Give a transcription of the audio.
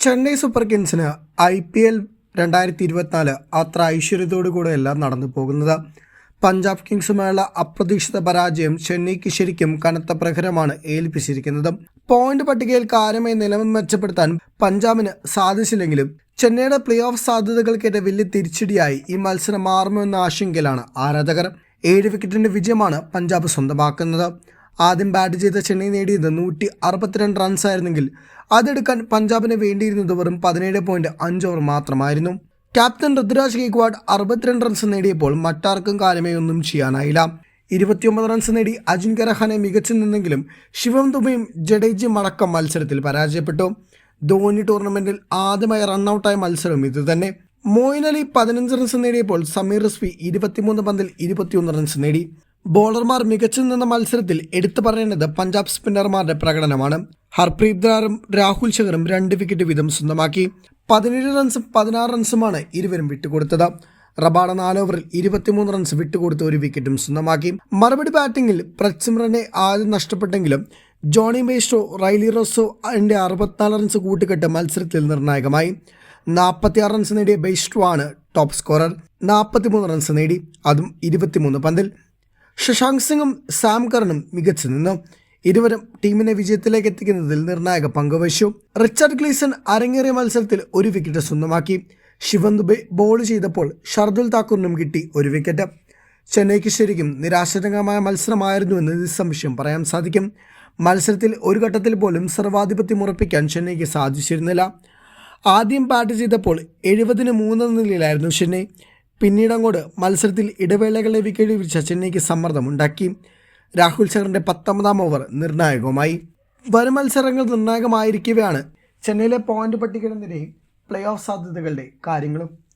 Chennai super കിങ്സിന് I P L രണ്ടായിരത്തി ഇരുപത്തിനാല് അത്ര ഐശ്വര്യത്തോടു കൂടെയല്ല നടന്നു പോകുന്നത്. പഞ്ചാബ് കിങ്സുമായുള്ള അപ്രതീക്ഷിത പരാജയം ചെന്നൈക്ക് ശരിക്കും കനത്ത പ്രഹരമാണ് ഏൽപ്പിച്ചിരിക്കുന്നത്. പോയിന്റ് പട്ടികയിൽ കാര്യമായി നിലവിൽ മെച്ചപ്പെടുത്താൻ പഞ്ചാബിന് സാധിച്ചില്ലെങ്കിലും ചെന്നൈയുടെ പ്ലേ ഓഫ് സാധ്യതകൾക്കേറ്റ വലിയ തിരിച്ചടിയായി ഈ മത്സരം മാറുമോ എന്ന ആശങ്കയിലാണ് ആരാധകർ. ഏഴ് വിക്കറ്റിന്റെ വിജയമാണ് പഞ്ചാബ് സ്വന്തമാക്കുന്നത്. ആദ്യം ബാറ്റ് ചെയ്ത ചെന്നൈ നേടിയത് നൂറ്റി അറുപത്തിരണ്ട് റൺസ് ആയിരുന്നെങ്കിൽ അതെടുക്കാൻ പഞ്ചാബിന് വേണ്ടിയിരുന്നത് വെറും പതിനേഴ് പോയിന്റ് അഞ്ച് ഓവർ മാത്രമായിരുന്നു. ക്യാപ്റ്റൻ ഋതുരാജ് ഗെയ്ക്വാഡ് അറുപത്തിരണ്ട് റൺസ് നേടിയപ്പോൾ മറ്റാർക്കും കാര്യമേ ഒന്നും ചെയ്യാനായില്ല. ഇരുപത്തിയൊമ്പത് റൺസ് നേടി അജിൻ രഹാനെ മികച്ചു നിന്നെങ്കിലും ശിവം ദുബയും ജഡേജയും അടക്കം മത്സരത്തിൽ പരാജയപ്പെട്ടു. ധോണി ടൂർണമെന്റിൽ ആദ്യമായി റണ്ണൌട്ടായ മത്സരം ഇതുതന്നെ മോയിൻ അലി പതിനഞ്ച് റൺസ് നേടിയപ്പോൾ സമീർ റസ്വി ഇരുപത്തിമൂന്ന് പന്തിൽ ഇരുപത്തിയൊന്ന് റൺസ് നേടി. ബോളർമാർ മികച്ചു നിന്ന മത്സരത്തിൽ എടുത്തു പറയേണ്ടത് പഞ്ചാബ് സ്പിന്നർമാരുടെ പ്രകടനമാണ്. ഹർപ്രീത് ദാറും രാഹുൽ ശഖറും രണ്ട് വിക്കറ്റ് വീതം സ്വന്തമാക്കി. പതിനേഴ് റൺസും പതിനാറ് റൺസുമാണ് ഇരുവരും വിട്ടുകൊടുത്തത്. റബാഡ നാല് ഓവറിൽ ഇരുപത്തിമൂന്ന് റൺസ് വിട്ടുകൊടുത്ത് ഒരു വിക്കറ്റും സ്വന്തമാക്കി. മറുപടി ബാറ്റിംഗിൽ പ്രത്സിമ്രനെ ആദ്യം നഷ്ടപ്പെട്ടെങ്കിലും ജോണി ബേസ്റ്റോ റൈലി റോസോ അതിന്റെ അറുപത്തിനാല് റൺസ് കൂട്ടുകെട്ട് മത്സരത്തിൽ നിർണായകമായി. നാൽപ്പത്തിയാറ് റൺസ് നേടിയ ബെയ്സ്റ്റോ ആണ് ടോപ്പ് സ്കോറർ നാൽപ്പത്തിമൂന്ന് റൺസ് നേടി അതും ഇരുപത്തിമൂന്ന് പന്തിൽ. ശശാങ്ക് സിംഗും സാം കറനും മികച്ചു നിന്നു. ഇരുവരും ടീമിനെ വിജയത്തിലേക്ക് എത്തിക്കുന്നതിൽ നിർണായക പങ്കുവഹിച്ചു റിച്ചാർഡ് ഗ്ലീസൺ അരങ്ങേറിയ മത്സരത്തിൽ ഒരു വിക്കറ്റ് സ്വന്തമാക്കി. ശിവൻ ദുബെ ബോൾ ചെയ്തപ്പോൾ ഷർദുൽ താക്കൂറിനും കിട്ടി ഒരു വിക്കറ്റ്. ചെന്നൈക്ക് ശരിക്കും നിരാശാജനകമായ മത്സരമായിരുന്നുവെന്ന് നിസ്സംശയം പറയാൻ സാധിക്കും. മത്സരത്തിൽ ഒരു ഘട്ടത്തിൽ പോലും സർവാധിപത്യം ഉറപ്പിക്കാൻ ചെന്നൈക്ക് സാധിച്ചിരുന്നില്ല. ആദ്യം ബാറ്റ് ചെയ്തപ്പോൾ എഴുപതിന് മൂന്ന് നിലയിലായിരുന്നു ചെന്നൈ. പിന്നീട് അങ്ങോട്ട് മത്സരത്തിൽ ഇടവേളകളെ വിക്കറ്റ് വീഴ്ച ചെന്നൈക്ക് സമ്മർദ്ദമുണ്ടാക്കി. രാഹുൽ ചഹറിന്റെ പത്തൊമ്പതാം ഓവർ നിർണായകവുമായി. വരും മത്സരങ്ങൾ നിർണായകമായിരിക്കവെയാണ് ചെന്നൈയിലെ പോയിന്റ് പട്ടികയുടെ നിരയും പ്ലേ ഓഫ് സാധ്യതകളുടെ കാര്യങ്ങളും.